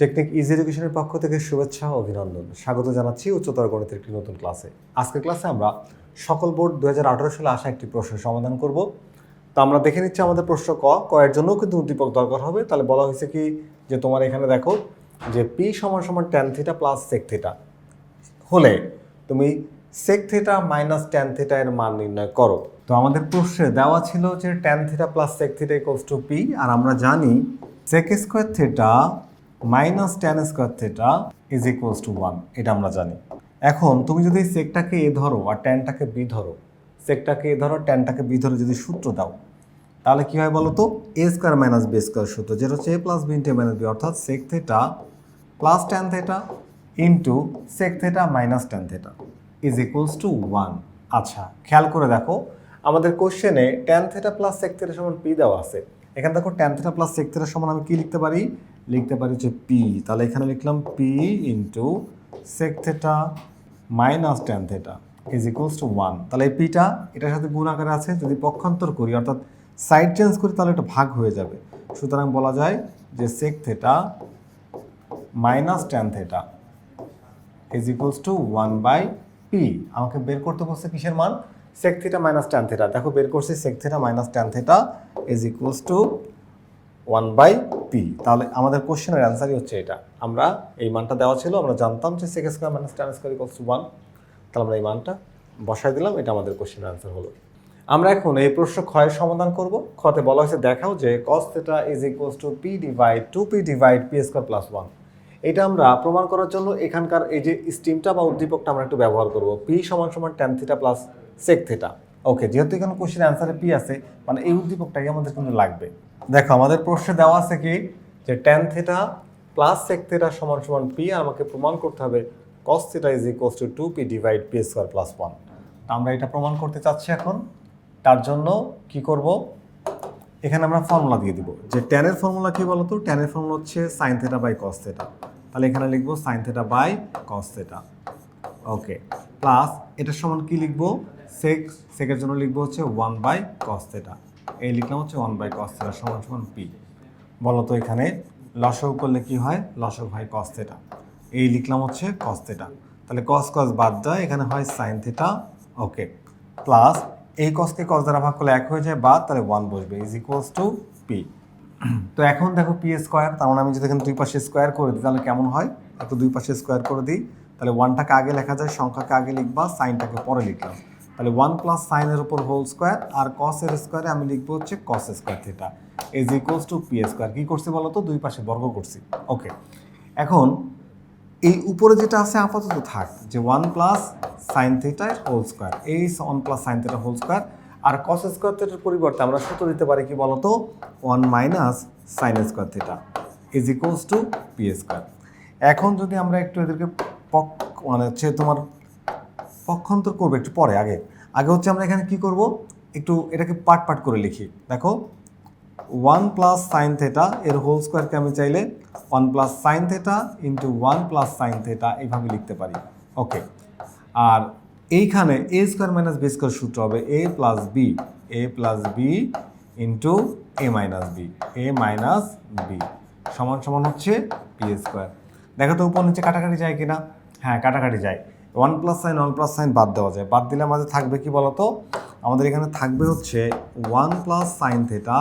Technique easy এডুকেশনের পক্ষ থেকে শুভেচ্ছা ও অভিনন্দন। স্বাগত জানাচ্ছি উচ্চতর গণিতের একটি নতুন ক্লাসে। আজকের ক্লাসে আমরা সকল বোর্ড দু সালে আসা একটি প্রশ্নের সমাধান করব। তো আমরা দেখে নিচ্ছি আমাদের প্রশ্ন ক ক এর জন্যও কিন্তু উদ্দীপক দরকার হবে। তাহলে বলা হয়েছে কি যে তোমার এখানে দেখো যে পি সমান সমান tan theta plus sec theta হলে তুমি sec theta minus tan theta এর মান নির্ণয় করো। তো আমাদের প্রশ্নে দেওয়া ছিল যে tan theta plus sec theta equals to P আর আমরা জানি sec square theta minus tan square theta is equals to one এটা আমরা জানি। এখন তুমি যদি সেকটাকে এ ধরো আর ট্যানটাকে বি ধরো, সেকটাকে এ ধরো ট্যানটাকে বি ধরো যদি সূত্র দাও, তাহলে কি হয় বলো তো A square minus B square সূত্র, যেটা হচ্ছে A plus B into minus B অর্থাৎ sec theta plus tan theta into sec theta minus tan theta is equals to one আচ্ছা খেয়াল করে দেখো, আমাদের কোশ্চেনে tan theta plus sec theta সমান পি দেওয়া আছে। এখানে দেখো tan theta plus sec theta সমান আমি কি লিখতে পারি? লিখতে পারি হচ্ছে পি তাহলে এখানে লিখলাম P into sec theta minus tan theta is equals to one তাহলে এই পিটা এটার সাথে গুণ আকারে আছে, যদি পক্ষান্তর করি, অর্থাৎ সাইড চেঞ্জ করি, তাহলে এটা ভাগ হয়ে যাবে। সুতরাং বলা যায় যে sec theta minus tan theta is equals to one by P আমাকে বের করতে বলছে কিসের মান? Sec theta minus tan theta দেখো বের করছি sec theta minus tan theta is equals to one by P তাহলে আমাদের কোশ্চেনের অ্যান্সারই হচ্ছে এটা। আমরা এই মানটা দেওয়া ছিল, আমরা জানতাম যে sec square minus tan square equals to one তাহলে আমরা এই মানটা বসাই দিলাম, এটা আমাদের কোশ্চেনের অ্যান্সার হলো। আমরা এখন এই প্রশ্ন ক্ষয়ের সমাধান করব। খতে বলা হয়েছে দেখাও যে cos theta is equals to P divide two P divide P square plus one এটা আমরা প্রমাণ করার জন্য এখানকার এই যে স্টিমটা বা উদ্দীপকটা আমরা একটু ব্যবহার করব। পি সমান সমান tan theta plus sec theta okay যেহেতু এখানে কোশ্চেন অ্যান্সারে পি আছে মানে এই উদ্দীপকটাই আমাদের কিন্তু লাগবে। দেখো, আমাদের প্রশ্নে দেওয়া আছে কি? যে tan theta plus sec theta সমান সমান পি আর আমাকে প্রমাণ করতে হবে cos theta is equals to two P divide P square plus one আমরা এটা প্রমাণ করতে চাচ্ছি এখন। তার জন্য কি করব? এখানে আমরা ফর্মুলা দিয়ে দিব। যে ট্যানের ফর্মুলা কি বলতো? ট্যানের ফর্মুলা হচ্ছে sine theta by cos theta তাহলে এখানে লিখব sine theta by cos theta okay plus এটার সমান কি লিখব? সেক সেকের জন্য লিখব হচ্ছে ওয়ান বাই কস থেটা এই লিখলাম হচ্ছে ওয়ান বাই কস থেটা সমান সমান পি বলতো এখানে লসক করলে কি হয়? লসক হয় কস থেটা এই লিখলাম হচ্ছে কস থেটা তাহলে কস কস বাদ যায় এখানে হয় সাইন থেটা ওকে প্লাস এই কসকে কস দ্বারা ভাগ করলে এক হয়ে যায়, বাদ তাহলে ওয়ান বসবে ইজ ইকুয়ালস টু পি তো এখন দেখো পি স্কোয়ার তার মানে আমি যদি এখানে দুই পাশে স্কোয়ার করে দিই, তাহলে কেমন হয়? একটু দুই পাশে স্কোয়ার করে দিই, তাহলে ওয়ানটাকে আগে লেখা যায়, সংখ্যাকে আগে লিখবা সাইনটাকে পরে লিখলাম। তাহলে ওয়ান প্লাস সাইনের উপর হোল স্কোয়ার আর কসের স্কোয়ারে আমি লিখব হচ্ছে cos square theta is equals to P square কী করছি বলো তো দুই পাশে বর্গ করছি। ওকে এখন এই উপরে যেটা আছে আপাতত থাক যে ওয়ান প্লাস সাইন থিটার হোল স্কোয়ার এই one plus sine theta whole square আর কস স্কোয়ার থিটার পরিবর্তে আমরা সূত্র দিতে পারি কি বলতো? One minus sine square theta is equals to P square এখন যদি আমরা একটু এদেরকে পক মানে হচ্ছে তোমার পক্ষান্তর করব একটু পরে, আগে। আগে হচ্ছে আমরা এখানে কি করব? একটু এটাকে পার্ট পার্ট করে লিখি। দেখো ওয়ান প্লাস সাইন থেটা এর হোল স্কোয়ারকে আমি চাইলে one plus sine theta into one plus sine theta এইভাবে লিখতে পারি। ওকে আর এইখানে A square minus B square সূত্র হবে A plus B A plus B into A minus B A minus B সমান সমান হচ্ছে পি স্কোয়ার দেখো তো উপর নিচে কাটাকাটি যায় কিনা? হ্যাঁ কাটাকাটি যায়। One plus sine one plus sine বাদ দেওয়া যায়। বাদ দিলে আমাদের থাকবে কি বলতো? আমাদের এখানে থাকবে হচ্ছে one plus sine theta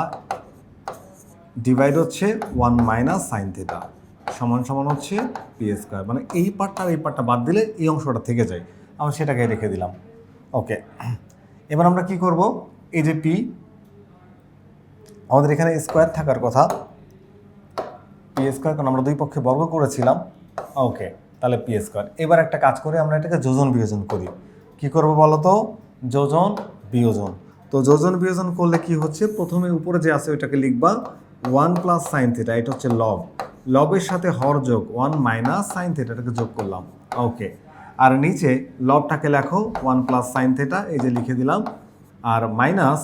divide হচ্ছে ওয়ান মাইনাস সাইন থেটা সমান সমান হচ্ছে পি স্কোয়ার মানে এই পার্টটা আর এই পার্টটা বাদ দিলে এই অংশটা থেকে যায়। আমরা সেটাকে রেখে দিলাম। ওকে এবার আমরা কি করব? এই যে পি আমাদের এখানে স্কোয়ার থাকার কথা। পি স্কোয়ার কারণ আমরা দুই পক্ষে বর্গ করেছিলাম। ওকে তাহলে পি স্কোয়ার এবার একটা কাজ করে আমরা এটাকে যোজন বিয়োজন করি। কি করব বলো তো? যোজন বিয়োজন। তো যোজন বিয়োজন করলে কি হচ্ছে? প্রথমে উপরে যে আছে ওইটাকে লিখবা ওয়ান প্লাস সাইন থিটা এটা হচ্ছে লব লবের সাথে হর যোগ ওয়ান মাইনাস সাইন থিটাটাকে যোগ করলাম। ওকে আর নিচে লবটাকে লেখো ওয়ান প্লাস সাইন থিটা এই যে লিখে দিলাম। আর মাইনাস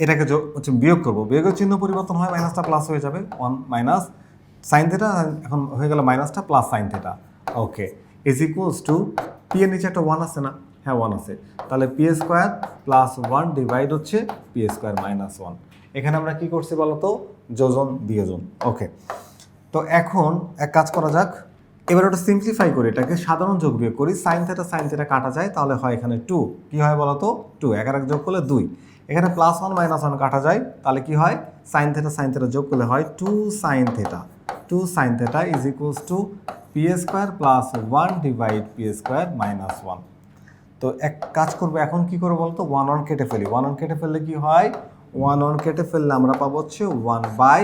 এটাকে যোগ, হচ্ছে বিয়োগ করব। বিয়োগের চিহ্ন পরিবর্তন হয় মাইনাসটা প্লাস হয়ে যাবে ওয়ান মাইনাস সাইন থেটা এখন হয়ে গেল মাইনাসটা plus sine theta okay is equals to P এর নিচে একটা ওয়ান আছে না? হ্যাঁ ওয়ান আছে। তাহলে P square plus one divide হচ্ছে পি স্কোয়ার মাইনাস ওয়ান এখানে আমরা কি করছি বলতো? যোজন বিয়োজন ওকে তো এখন এক কাজ করা যাক। এবার ওটা সিম্পলিফাই করি। এটাকে সাধারণ যোগ বিয়োগ করি। সাইন থেটা সাইন থেটা কাটা যায়, তাহলে হয় এখানে টু কি হয় বলো তো টু এক এক যোগ করলে দুই। এখানে প্লাস ওয়ান মাইনাস ওয়ান কাটা যায়, তাহলে কি হয়? সাইন থেটা সাইন থেটা যোগ করলে হয় two sine theta two sine theta is equals to P square plus one divide P square minus one তো এক কাজ করব এখন কি করব বলতো? ওয়ান ওয়ান কেটে ফেলি। ওয়ান ওয়ান কেটে ফেললে কি হয়? ওয়ান ওয়ান কেটে ফেললে আমরা পাবো হচ্ছে ওয়ান বাই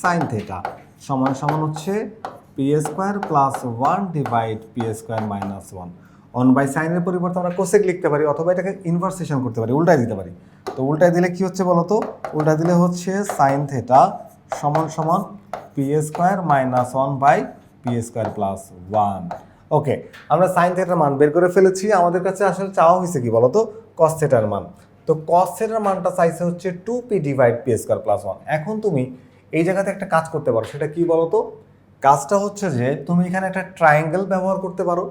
সাইন থেটা সমান সমান হচ্ছে P square plus one divide P square minus one one by সাইনের পরিবর্তে আমরা কোসেক লিখতে পারি অথবা এটাকে ইনভার্সেশন করতে পারি উল্টাই দিতে পারি। তো উল্টাই দিলে কি হচ্ছে বলতো? উল্টাই দিলে হচ্ছে সাইন থেটা সমান সমান P square minus one by P square plus one. Okay, আমরা সাইন থেটার মান বের করে ফেলেছি। আমাদের কাছে আসলে চাওয়া হয়েছে কি বলতো? কস থেটার মান। তো কস থেটার মানটা চাইছে হচ্ছে two P divide P square plus one এখন তুমি এই জায়গাতে একটা কাজ করতে পারো, সেটা কি বলতো? কাজটা হচ্ছে যে তুমি এখানে একটা ট্রায়াঙ্গেল ব্যবহার করতে পারো।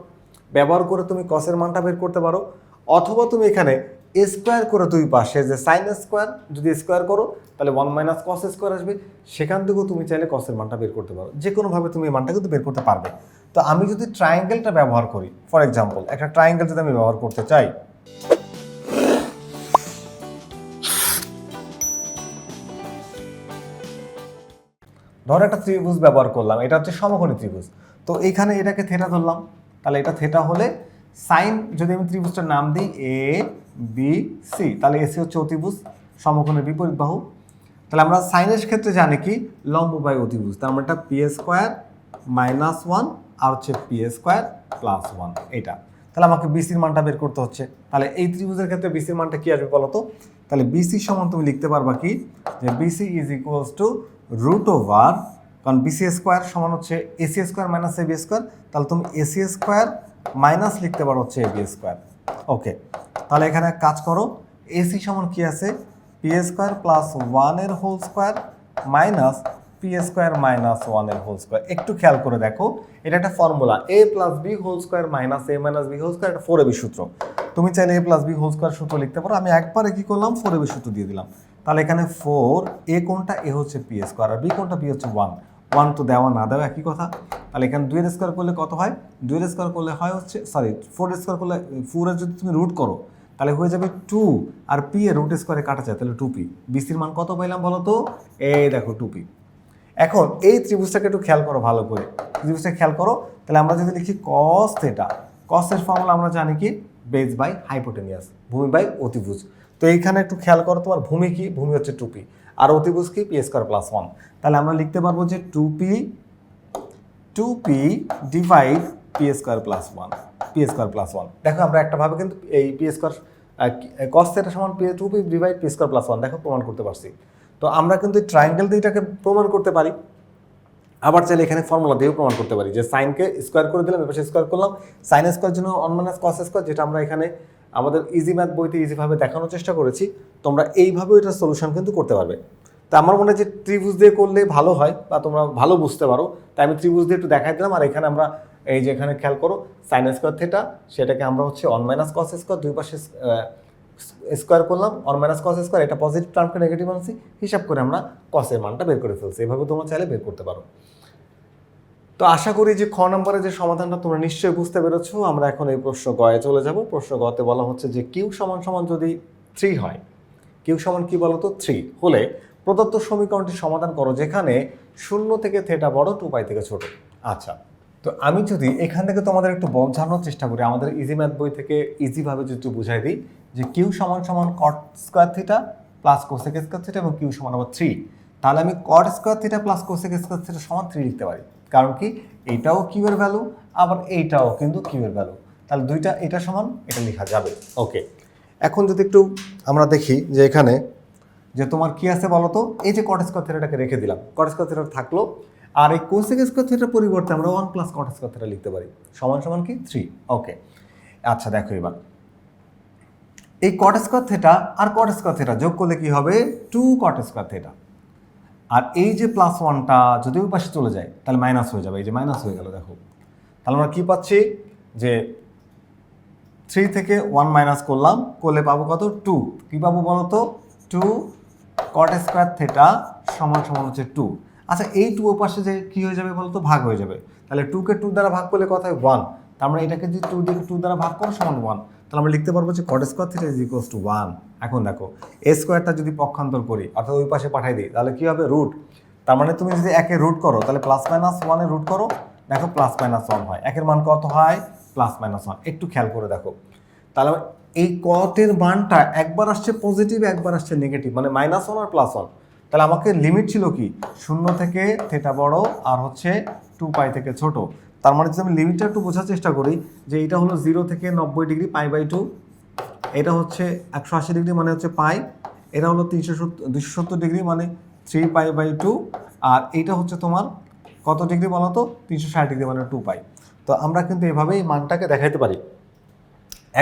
ব্যবহার করে তুমি কসের মানটা বের করতে পারো। অথবা তুমি এখানে স্কোয়ার করে দুই পাশে, যে সাইন স্কোয়ার, যদি স্কোয়ার করো, তাহলে ওয়ান মাইনাস কস স্কোয়ার আসবে। সেখান থেকেও তুমি চাইলে কসের মানটা বের করতে পারো। যে কোনোভাবে তুমি এই মানটা কিন্তু বের করতে পারবে। তো আমি যদি ট্রায়াঙ্গেলটা ব্যবহার করি ফর এক্সাম্পল একটা ট্রায়াঙ্গেল যদি আমি ব্যবহার করতে চাই, ধরো একটা ত্রিভুজ ব্যবহার করলাম, এটা হচ্ছে সমকোণী ত্রিভুজ। তো এখানে এটাকে থেটা ধরলাম। তাহলে এটা থেটা হলে সাইন যদি আমি ত্রিভুজটার নাম দিই এ বি সি তাহলে এসি হচ্ছে অতিভুজ, সমকোণের বিপরীত বাহু। তাহলে আমরা সাইনের ক্ষেত্রে জানি কি? লম্ব বাই অতিভুজ। তার মানে এটা পি স্কোয়ার মাইনাস ওয়ান আর হচ্ছে পি স্কোয়ার প্লাস ওয়ান এটা। তাহলে আমাকে বিসির মানটা বের করতে হচ্ছে। তাহলে এই ত্রিভুজের ক্ষেত্রে বিসির মানটা কি আসবে বলো তো? তাহলে বিসি সমান তুমি লিখতে পারবা কি? যে BC is equals to root over কারণ বিসি স্কোয়ার সমান হচ্ছে AC square minus A B square তাহলে তুমি এসি স্কোয়ার মাইনাস লিখতে পারো হচ্ছে এ বি স্কোয়ার ওকে, তাহলে এখানে কাজ করো, এসি সমান কি আছে? পি স্কোয়ার প্লাস ওয়ানের whole square minus P square minus ওয়ানের হোল স্কোয়ার একটু খেয়াল করে দেখো, এটা একটা formula A plus B whole square minus A minus B whole square এটা ফোর এবি সূত্র। তুমি চাইলে A plus B whole square সূত্র লিখতে পারো। আমি একবারে কি করলাম? ফোর এবি সূত্র দিয়ে দিলাম। তাহলে এখানে ফোর এ কোনটা? এ হচ্ছে পি স্কোয়ার আর বি কোনটা? বি হচ্ছে ওয়ান ওয়ান তো দেওয়া না দেওয়া একই কথা। তাহলে এখানে দুইয়ের স্কোয়ার করলে কত হয়? দুইয়ের স্কোয়ার করলে হয় হচ্ছে সরি ফোর স্কোয়ার করলে ফোরের যদি তুমি রুট করো, তাহলে হয়ে যাবে টু আর পি এর রুট স্কোয়ারে কাটা যায়, তাহলে টু পি বিসির মান কত পাইলাম বলো তো? এই দেখো টু পি এখন এই ত্রিভুজটাকে একটু খেয়াল করো ভালো করে। ত্রিভুজটা খেয়াল করো, তাহলে আমরা যদি লিখি কস থেটা কসের ফর্মুলা আমরা জানি কি? বেজ বাই হাইপোটেনিয়াস ভূমি বাই অতিভুজ। তো এইখানে একটু খেয়াল করো তোমার, ভূমি কি? ভূমি হচ্ছে টু পি আর অতিভুজ কি? পি স্কোয়ার প্লাস ওয়ান তাহলে আমরা লিখতে পারব যে two P two P divide P square plus one P square plus one দেখো আমরা একটা ভাবে কিন্তু এই পি স্কোয়ার কস থেটা সমান P two P divide P square plus one দেখো প্রমাণ করতে পারছি। তো আমরা কিন্তু ট্রায়াঙ্গেল দিয়ে এটাকে প্রমাণ করতে পারি। আবার চাইলে এখানে ফর্মুলা দিয়েও প্রমাণ করতে পারি যে সাইনকে স্কোয়ার করে দিলাম, এবার স্কোয়ার করলাম। সাইন স্কোয়ার জন্য অন মাইনাস কস স্কোয়ার যেটা আমরা এখানে আমাদের ইজি ম্যাথ বইতে ইজিভাবে দেখানোর চেষ্টা করেছি, তোমরা এইভাবে এটার সলিউশন কিন্তু করতে পারবে। তা আমার মনে হয় যে ত্রিভুজ দিয়ে করলে ভালো হয় বা তোমরা ভালো বুঝতে পারো। তাই আমি ত্রিভুজ দিয়ে একটু দেখাই দিলাম, আর এখানে আমরা এই যে এখানে খেয়াল করো সাইন স্কোয়ার থেটা সেটাকে আমরা হচ্ছে অন মাইনাস কস স্কোয়ার দুই পাশে স্কোয়ার করলাম অন মাইনাস কস স্কোয়ার এটা পজিটিভ টার্মকে নেগেটিভ আনছি, হিসাব করে আমরা কসের মানটা বের করে ফেলছি। এভাবে তোমরা চাইলে বের করতে পারো। তো আশা করি যে খ নম্বরে যে সমাধানটা তোমরা নিশ্চয়ই বুঝতে পেরেছ, আমরা এখন এই প্রশ্ন গয়ে চলে যাব। প্রশ্ন গতে বলা হচ্ছে যে কিউ সমান সমান যদি থ্রি হয়, কিউ সমান কি বলতো? থ্রি হলে প্রদত্ত সমীকরণটি সমাধান করো যেখানে শূন্য থেকে থেটা বড় টু পাই থেকে ছোট। আচ্ছা তো আমি যদি এখান থেকে তোমাদের একটু বোঝানোর চেষ্টা করি, আমাদের ইজি ম্যাথ বই থেকে ইজিভাবে যদি বুঝাই দিই, যে কিউ সমান সমান cot square theta plus cosec square theta এবং কিউ সমান আবার থ্রি তাহলে আমি cot square theta plus cosec square theta সমান থ্রি লিখতে পারি। কারণ কি? এইটাও কিউ এর ভ্যালু আবার এইটাও কিন্তু কিউ এর ভ্যালু তাহলে দুইটা এটা সমান, এটা লেখা যাবে। ওকে এখন যদি একটু আমরা দেখি যে এখানে যে তোমার কি আছে বলো তো? এই যে কট স্কোয়ার রেখে দিলাম। কট স্কোয়ার থাকল। আর এই কোসেক স্কোয়ার পরিবর্তে আমরা ওয়ান প্লাস কট স্কোয়ার লিখতে পারি। সমান সমান কি? থ্রি ওকে আচ্ছা দেখো এবার। এই কট স্কোয়ার আর কট স্কোয়ার যোগ করলে কি হবে? টু কট স্কোয়ার আর এই যে প্লাস ওয়ানটা যদি ওই পাশে চলে যায়, তাহলে মাইনাস হয়ে যাবে। এই যে মাইনাস হয়ে গেল, দেখো। তাহলে আমরা কী পাচ্ছি? যে থ্রি থেকে ওয়ান মাইনাস করলাম, করলে পাবো কত? টু কী পাবো বলো তো টু কট স্কোয়ার থেটা সমান সমান হচ্ছে টু আচ্ছা এই টু ও পাশে যে কী হয়ে যাবে বলতো? ভাগ হয়ে যাবে। তাহলে টুকে টু দ্বারা ভাগ করলে কথা হয়? ওয়ান তার আমরা এটাকে যদি টু দিয়ে টু দ্বারা ভাগ করো, সমান ওয়ান তাহলে আমরা লিখতে পারব যে cot square theta is equals to one এখন দেখো এ স্কোয়ারটা যদি পক্ষান্তর করি, অর্থাৎ ওই পাশে পাঠাই দিই, তাহলে কী হবে? রুট তার মানে তুমি যদি একে রুট করো, তাহলে প্লাস মাইনাস ওয়ানে রুট করো, দেখো প্লাস মাইনাস ওয়ান হয়। একের মান কত হয়? প্লাস মাইনাস ওয়ান একটু খেয়াল করে দেখো। তাহলে এই কটের মানটা একবার আসছে পজিটিভ একবার আসছে নেগেটিভ মানে মাইনাস ওয়ান আর প্লাস ওয়ান তাহলে আমাকে লিমিট ছিল কি? শূন্য থেকে থেটা বড় আর হচ্ছে টু পাই থেকে ছোট। তার মানে যদি আমি লিমিটটা একটু বোঝার চেষ্টা করি, যে এটা হলো জিরো থেকে নব্বই ডিগ্রি পাই বাই টু এটা হচ্ছে একশো আশি ডিগ্রি মানে হচ্ছে পাই এটা হলো তিনশো সত্তর দুশো সত্তর ডিগ্রি মানে থ্রি পাই বাই টু আর এইটা হচ্ছে তোমার কত ডিগ্রি বলো তো? তিনশো ষাট ডিগ্রি মানে টু পাই তো আমরা কিন্তু এভাবেই মানটাকে দেখাইতে পারি।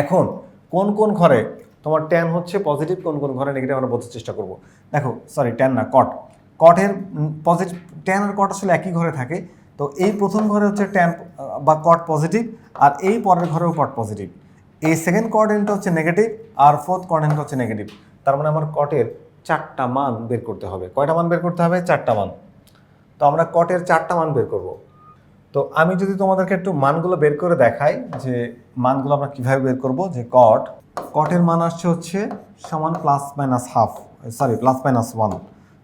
এখন কোন কোন ঘরে তোমার ট্যান হচ্ছে পজিটিভ কোন কোন ঘরে নেগেটিভ আমরা বোঝার চেষ্টা করব। দেখো সরি ট্যান না কট কটের পজিটিভ ট্যান আর কট আসলে একই ঘরে থাকে। তো এই প্রথম ঘরে হচ্ছে ট্যান বা কট পজিটিভ আর এই পরের ঘরেও কট পজিটিভ এই সেকেন্ড কোয়ার্ডেন্টটা হচ্ছে নেগেটিভ আর ফোর্থ কোয়ার্ডেন্ট হচ্ছে নেগেটিভ তার মানে আমার কটের চারটা মান বের করতে হবে। কয়টা মান বের করতে হবে? চারটা মান। তো আমরা কটের চারটা মান বের করব। তো আমি যদি তোমাদেরকে একটু মানগুলো বের করে দেখাই, যে মানগুলো আমরা কীভাবে বের করব, যে কট কটের মান আসছে হচ্ছে সমান plus minus half sorry plus minus one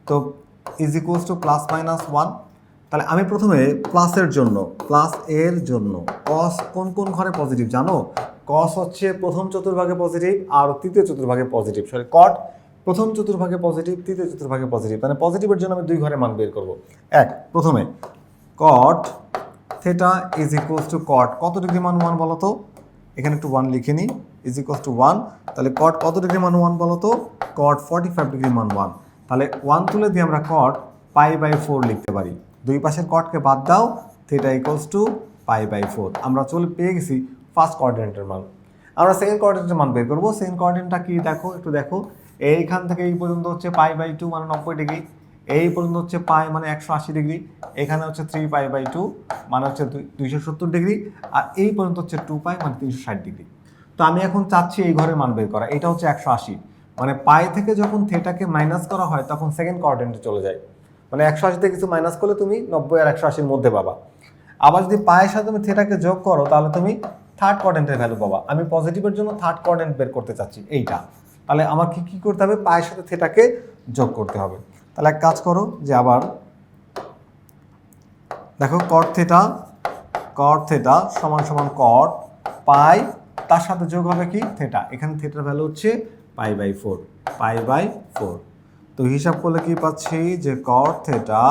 তো is equals to plus minus one তাহলে আমি প্রথমে প্লাসের জন্য প্লাস এর জন্য কস কোন কোন ঘরে পজিটিভ জানো? কস হচ্ছে প্রথম চতুর্ভাগে পজিটিভ আর তৃতীয় চতুর্ভাগে পজিটিভ সরি কট প্রথম চতুর্ভাগে পজিটিভ তৃতীয় চতুর্ভাগে পজিটিভ মানে পজিটিভের জন্য আমি দুই ঘরে মান বের করব। এক, প্রথমে cot theta is equals to cot কত ডিগ্রি মান ওয়ান বলো তো? এখানে একটু ওয়ান লিখে নিই। ইজ ইকুয়ালস টু ওয়ান তাহলে কট কত ডিগ্রি মান ওয়ান বলো তো কট ফর্টি ফাইভ ডিগ্রি মান ওয়ান তাহলে ওয়ান তুলে দিয়ে আমরা কট পাই বাই ফোর লিখতে পারি। দুই পাশের কটকে বাদ দাও theta equals to pi by four আমরা চলে পেয়ে গেছি ফার্স্ট কোঅর্ডিনেটের মান। আমরা সেকেন্ড কোঅর্ডিনেটের মান বের করব। সেকেন্ড কোঅর্ডিনেটটা কি দেখো? একটু দেখো। এইখান থেকে এই পর্যন্ত হচ্ছে পাই বাই টু মানে নব্বই ডিগ্রি এই পর্যন্ত হচ্ছে পাই মানে একশো আশি ডিগ্রি এখানে হচ্ছে থ্রি পাই বাই টু মানে হচ্ছে দুইশো সত্তর ডিগ্রি আর এই পর্যন্ত হচ্ছে টু পাই মানে তিনশো ষাট ডিগ্রি তো আমি এখন চাচ্ছি এই ঘরের মান বের করা। এটা হচ্ছে একশো আশি। মানে পায়ে থেকে যখন থেটাকে মাইনাস করা হয়, তখন সেকেন্ড কোঅর্ডিনেটে চলে যায়। মানে একশো আশিতে কিছু মাইনাস করলে তুমি নব্বই আর একশো আশির মধ্যে পাবা। আবার যদি পায়ের সাথে তুমি থেটাকে যোগ করো, তাহলে তুমি থার্ড কোয়ার্ডেন্টের ভ্যালু পাবা। আমি পজিটিভের জন্য থার্ড কোয়ার্ডেন্ট বের করতে চাচ্ছি এইটা। তাহলে আমার কি কি করতে হবে? পায়ের সাথে থেটাকে যোগ করতে হবে। তাহলে এক কাজ করো যে আবার দেখো কট থেটা কট থেটা সমান সমান কট পাই তার সাথে যোগ হবে কি? থেটা এখানে থেটার ভ্যালু হচ্ছে pi by four pi by four তো হিসাব করলে কি পাচ্ছি? যে cot theta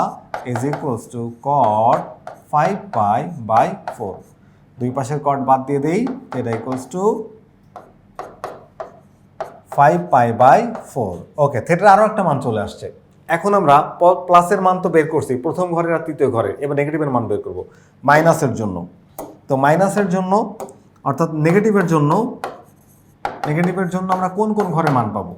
is equals to cot five pi by four দুই পাশের কট বাদ দিয়ে দেই এটা equals to five pi by four okay থেটার আরও একটা মান চলে আসছে। এখন আমরা প্লাসের মান তো বের করছি, প্রথম ঘরের আর তৃতীয় ঘরের। এবার নেগেটিভের মান বের করব। মাইনাসের জন্য। তো মাইনাসের জন্য অর্থাৎ নেগেটিভের জন্য নেগেটিভের জন্য আমরা কোন কোন ঘরে মান পাবো?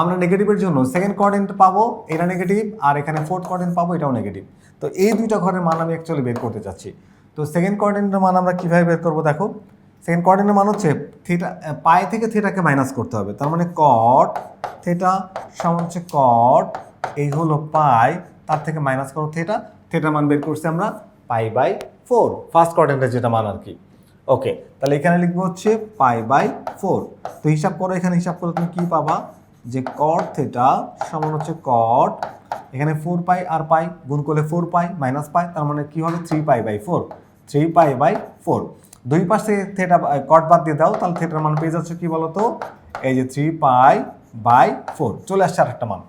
আমরা নেগেটিভের জন্য সেকেন্ড কোয়ার্ডেন্ট পাবো, এটা নেগেটিভ আর এখানে ফোর্থ কোয়ার্ডেন্ট পাবো, এটাও নেগেটিভ তো এই দুইটা ঘরের মান আমি অ্যাকচুয়ালি বের করতে চাচ্ছি। তো সেকেন্ড কোয়ার্ডেন্টের মান আমরা কীভাবে বের করব দেখো? সেকেন্ড কোয়ার্ডেন্টের মান হচ্ছে থিটা পায়ে থেকে থিটাকে মাইনাস করতে হবে। তার মানে কট থিটা সমান হচ্ছে কট এই হলো পাই, তার থেকে মাইনাস করো থিটা থিটার মান বের করছি আমরা পাই বাই ফোর ফার্স্ট কোয়ার্ডেন্টের যেটা মান আর কি। ওকে তাহলে এখানে লিখব হচ্ছে পাই বাই ফোর। তো হিসাব করো, এখানে হিসাব করে তুমি কী পাবা? যে কট থেটা সমান হচ্ছে কট এখানে ফোর পাই আর পাই, গুণ করলে ফোর পাই মাইনাস পাই, তার মানে কী হবে three pi by four three pi by four দুই পাশে থেটা কট বাদ দিয়ে দাও, তাহলে থেটার মান পেয়ে যাচ্ছে কী বলো তো এই যে থ্রি পাই বাই ফোর চলে আসছে আর একটা মান।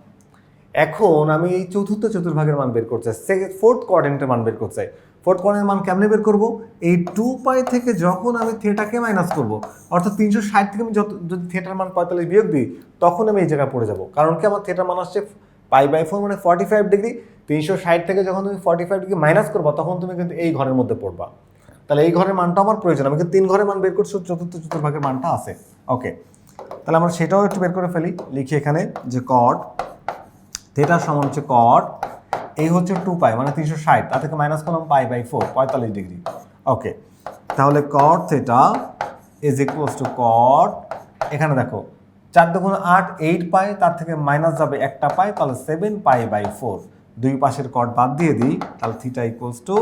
এখন আমি এই চতুর্থ চতুর্ভাগের মান বের করতে চাই ফোর্থ কোয়ার্ডেন্টের মান বের করতে চাই ফোর্থ কোয়ার্ডেন্টের মান কেমনে বের করব? এই টু পাই থেকে যখন আমি থিয়েটাকে মাইনাস করব, অর্থাৎ তিনশো ষাট থেকে আমি যত, যদি থিয়েটার মান পঁয়তাল্লিশ বিয়োগ দিই, তখন আমি এই জায়গায় পড়ে যাব। কারণ কি? আমার থিয়েটার মান আসছে পাই বাই ফোর মানে ফর্টি ফাইভ ডিগ্রি তিনশো ষাট থেকে যখন তুমি ফর্টি ফাইভ ডিগ্রি মাইনাস করবা, তখন তুমি কিন্তু এই ঘরের মধ্যে পড়বা। তাহলে এই ঘরের মানটা আমার প্রয়োজন। আমি কিন্তু তিন ঘরের মান বের করছি চতুর্থ, চতুর্ভাগের মানটা আছে। ওকে তাহলে আমরা সেটাও একটু বের করে ফেলি। লিখি এখানে যে কট থিয়েটার সমান হচ্ছে কট এই হচ্ছে টু পাই মানে তিনশো ষাট তা থেকে মাইনাস করলাম পাই বাই ফোর পঁয়তাল্লিশ ডিগ্রি ওকে তাহলে cot theta is equals to cot এখানে দেখো, চার দুগুণ আট এইট পাই তার থেকে মাইনাস যাবে একটা পাই তাহলে সেভেন পাই বাই ফোর দুই পাশের কট বাদ দিয়ে দিই, তাহলে theta equals to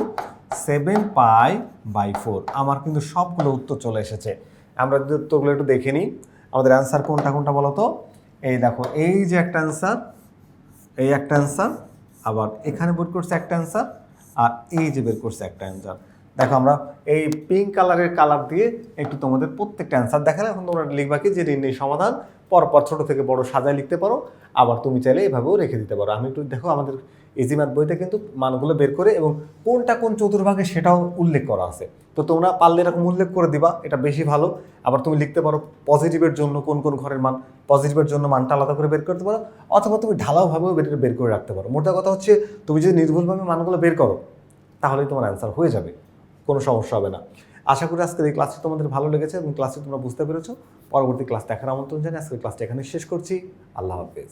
seven pi by four আমার কিন্তু সবগুলো উত্তর চলে এসেছে। আমরা যদি উত্তরগুলো একটু দেখে নিই, আমাদের অ্যান্সার কোনটা কোনটা বলো তো? এই দেখো, এই যে একটা অ্যান্সার এই একটা অ্যান্সার আবার এখানে বের করছে একটা অ্যান্সার আর এই যে বের করছে একটা অ্যান্সার দেখো আমরা এই পিঙ্ক কালারের কালার দিয়ে একটু তোমাদের প্রত্যেকটা অ্যান্সার দেখালে এখন তোমরা লিখবা কি যে ঋণের সমাধান, পরপর ছোট থেকে বড় সাজায় লিখতে পারো। আবার তুমি চাইলে এভাবেও রেখে দিতে পারো। আমি একটু দেখো আমাদের ইজি বইতে কিন্তু মানগুলো বের করে এবং কোনটা কোন চতুর্ভাগে সেটাও উল্লেখ করা আছে। তো তোমরা পারলে এরকম উল্লেখ করে দিবা, এটা বেশি ভালো। আবার তুমি লিখতে পারো পজিটিভের জন্য কোন কোন ঘরের মান পজিটিভের জন্য মানটা আলাদা করে বের করতে পারো, অথবা তুমি ঢালাওভাবেও বের বের করে রাখতে পারো। মোটা কথা হচ্ছে, তুমি যদি নির্ভুলভাবে মানগুলো বের করো, তাহলেই তোমার অ্যান্সার হয়ে যাবে, কোনো সমস্যা হবে না। আশা করি আজকের এই ক্লাসটি তোমাদের ভালো লেগেছে এবং ক্লাসটি তোমরা বুঝতে পেরেছ। পরবর্তী ক্লাস দেখার আমন্ত্রণ জানিয়ে আজকের ক্লাসটা এখানে শেষ করছি। আল্লাহ হাফেজ।